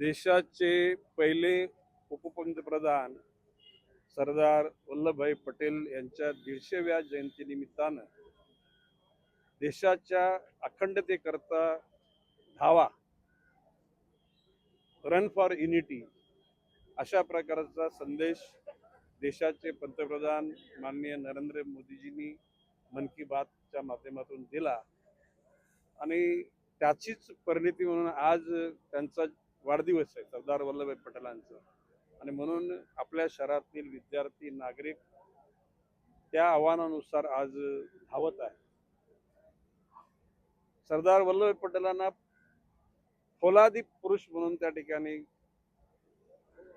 देशाचे पहिले उपपंतप्रधान सरदार वल्लभभाई पटेल यांच्या दीडशेव्या जयंतीनिमित्तानं देशाच्या अखंडतेकरता धावा रन फॉर युनिटी अशा प्रकारचा संदेश देशाचे पंतप्रधान माननीय नरेंद्र मोदीजींनी मन की बातच्या माध्यमातून दिला. आणि त्याचीच परिणिती म्हणून आज त्यांचा वाढदिवस आहे सरदार वल्लभभाई पटेलांचा. आणि म्हणून आपल्या शहरातील विद्यार्थी नागरिक त्या आव्हानानुसार आज धावत आहे सरदार वल्लभभाई पटेलांना फौलादी पुरुष म्हणून त्या ठिकाणी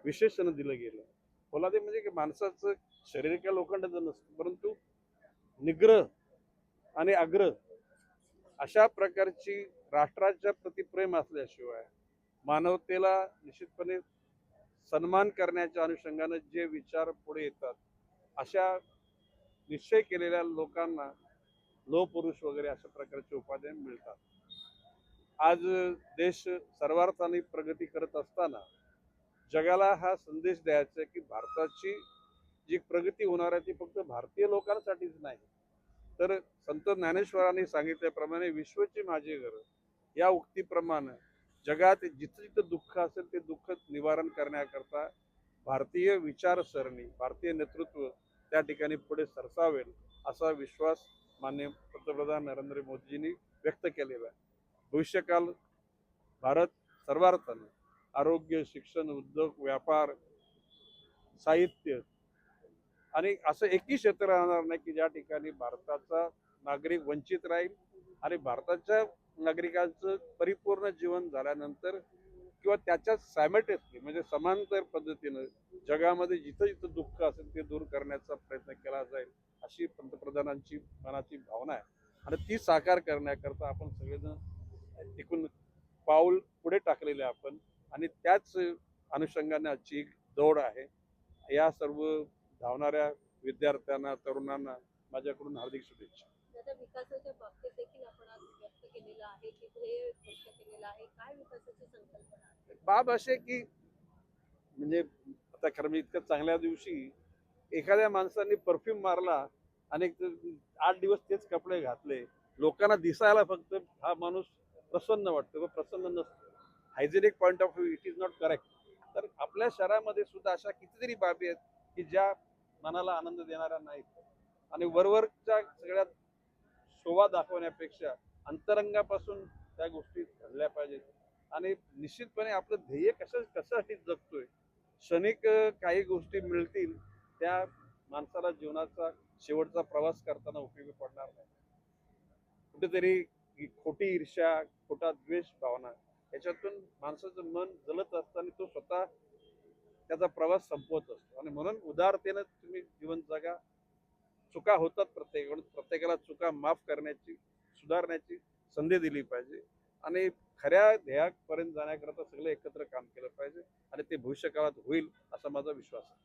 विशेषण दिलं गेलं. फौलादी म्हणजे की माणसाचं शरीर काय लोखंडाचं नसतं परंतु निग्रह आणि आग्रह अशा प्रकारची राष्ट्राच्या प्रति प्रेम असल्याशिवाय मानवतेला निश्चितपणे सन्मान करण्याच्या अनुषंगाने जे विचार पुढे येतात अशा निश्चय केलेल्या लोकांना लो पुरुष वगैरे अशा प्रकारचे उपाध्याय मिळतात. आज देश सर्वार्थाने प्रगती करत असताना जगाला हा संदेश द्यायचा की भारताची जी प्रगती होणार आहे ती फक्त भारतीय लोकांसाठीच नाही तर संत ज्ञानेश्वरांनी सांगितल्याप्रमाणे विश्वची माझी घर या उक्तीप्रमाणे जगात जिथं जिथं दुःख असेल ते दुःख निवारण करण्याकरता भारतीय विचारसरणी भारतीय नेतृत्व त्या ठिकाणी पुढे सरसावेल असा विश्वास मान्य पंतप्रधान नरेंद्र मोदीजींनी व्यक्त केलेला आहे. भविष्यकाल भारत सर्वार्थानं आरोग्य शिक्षण उद्योग व्यापार साहित्य आणि असं एकही क्षेत्र राहणार नाही की ज्या ठिकाणी भारताचा नागरिक वंचित राहील आणि भारताच्या नागरिकांचं परिपूर्ण जीवन झाल्यानंतर किंवा त्याच्या सॅमेटेसली म्हणजे समांतर पद्धतीनं जगामध्ये जिथं जिथं दुःख असेल ते दूर करण्याचा प्रयत्न केला जाईल अशी पंतप्रधानांची मनाची भावना आहे. आणि ती साकार करण्याकरता आपण सगळेजण एकूण पाऊल पुढे टाकलेले आपण. आणि त्याच अनुषंगाने आजची एक दौड आहे. या सर्व धावणाऱ्या विद्यार्थ्यांना तरुणांना माझ्याकडून हार्दिक शुभेच्छा दादा विकासाच्या बाबतीत देखील आपण आज व्यक्त केलेलं आहे की ध्येय व्यक्त केलेलं आहे काय विकासाची संकल्पना आहे बाब असे की म्हणजे आता खरं म्हणजे मी इतक्या चांगल्या दिवशी एखाद्या माणसाने परफ्यूम मारला आणि आठ दिवस तेच कपडे घातले. लोकांना दिसायला फक्त हा माणूस प्रसन्न वाटतो व प्रसन्न नसतो. Hygienic point of view it is not correct तर आपल्या शहरामध्ये सुद्धा अशा कितीतरी बाबी आहेत की ज्या मनाला आनंद देणाऱ्या नाहीत. आणि वरवरच्या सगळ्या शोभा दाखवण्यापेक्षा अंतरंगापासून त्या गोष्टी घडल्या पाहिजेत. आणि निश्चितपणे आपलं ध्येय कशा कशासाठी जगतोय क्षणिक काही गोष्टी मिळतील त्या माणसाला जीवनाचा शेवटचा प्रवास करताना उपयोगी पडणार नाही. कुठेतरी खोटी ईर्ष्या खोटा द्वेष भावना याच्यातून माणसाचं मन जलत असताना तो स्वतः त्याचा प्रवास संपवत असतो. आणि म्हणून उदारतेनं तुम्ही जीवन जगा. चुका होतात प्रत्येक प्रत्येकाला चुका माफ करण्याची सुधारण्याची संधी दिली पाहिजे. आणि खऱ्या ध्येयापर्यंत जाण्याकरता सगळं एकत्र काम केलं पाहिजे आणि ते भविष्यकाळात होईल असा माझा विश्वास आहे.